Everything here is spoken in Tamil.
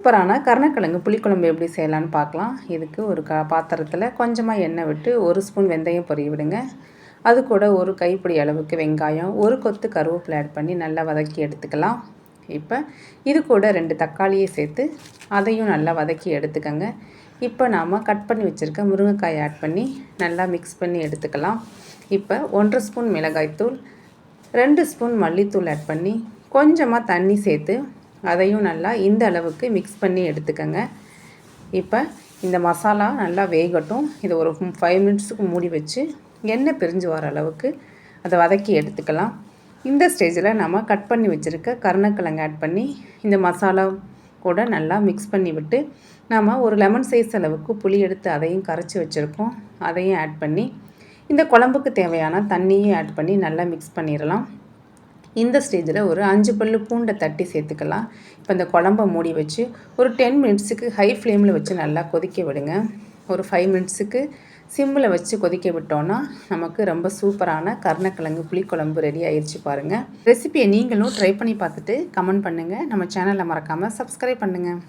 சூப்பரான கருணக்கிழங்கு புளிக்குழம்பு எப்படி செய்யலான்னு பார்க்கலாம். இதுக்கு ஒரு க பாத்திரத்தில் கொஞ்சமாக எண்ணெய் விட்டு ஒரு ஸ்பூன் வெந்தயம் பொரிய விடுங்க. அது கூட ஒரு கைப்பிடி அளவுக்கு வெங்காயம் ஒரு கொத்து கருவேப்பிலை ஆட் பண்ணி நல்லா வதக்கி எடுத்துக்கலாம். இப்போ இது கூட ரெண்டு தக்காளியை சேர்த்து அதையும் நல்லா வதக்கி எடுத்துக்கோங்க. இப்போ நாம் கட் பண்ணி வச்சுருக்க முருங்கைக்காய் ஆட் பண்ணி நல்லா மிக்ஸ் பண்ணி எடுத்துக்கலாம். இப்போ ஒன்றரை ஸ்பூன் மிளகாய்த்தூள் ரெண்டு ஸ்பூன் மல்லித்தூள் ஆட் பண்ணி கொஞ்சமாக தண்ணி சேர்த்து அதையும் நல்லா இந்த அளவுக்கு மிக்ஸ் பண்ணி எடுத்துக்கோங்க. இப்போ இந்த மசாலா நல்லா வேகட்டும். இதை ஒரு ஃபைவ் மினிட்ஸுக்கு மூடி வச்சு எண்ணெய் பிரிஞ்சு வர அளவுக்கு அதை வதக்கி எடுத்துக்கலாம். இந்த ஸ்டேஜில் நம்ம கட் பண்ணி வச்சுருக்க கருணக்கிழங்கு ஆட் பண்ணி இந்த மசாலா கூட நல்லா மிக்ஸ் பண்ணி விட்டு நாம் ஒரு லெமன் சைஸ் அளவுக்கு புளி எடுத்து அதையும் கரைச்சி வச்சுருக்கோம். அதையும் ஆட் பண்ணி இந்த குழம்புக்கு தேவையான தண்ணியும் ஆட் பண்ணி நல்லா மிக்ஸ் பண்ணிடலாம். இந்த ஸ்டேஜில் ஒரு அஞ்சு பல்லு பூண்டை தட்டி சேர்த்துக்கலாம். இப்போ இந்த குழம்ப மூடி வச்சு ஒரு டென் மினிட்ஸுக்கு ஹை ஃப்ளேமில் வச்சு நல்லா கொதிக்க விடுங்க. ஒரு ஃபைவ் மினிட்ஸுக்கு சிம்மில் வச்சு கொதிக்க விட்டோன்னா நமக்கு ரொம்ப சூப்பரான கருணக்கிழங்கு புளிக்குழம்பு ரெடி ஆயிடுச்சு பாருங்கள் ரெசிபியை நீங்களும் ட்ரை பண்ணி பார்த்துட்டு கமெண்ட் பண்ணுங்கள் நம்ம சேனலை மறக்காமல் சப்ஸ்கிரைப் பண்ணுங்கள்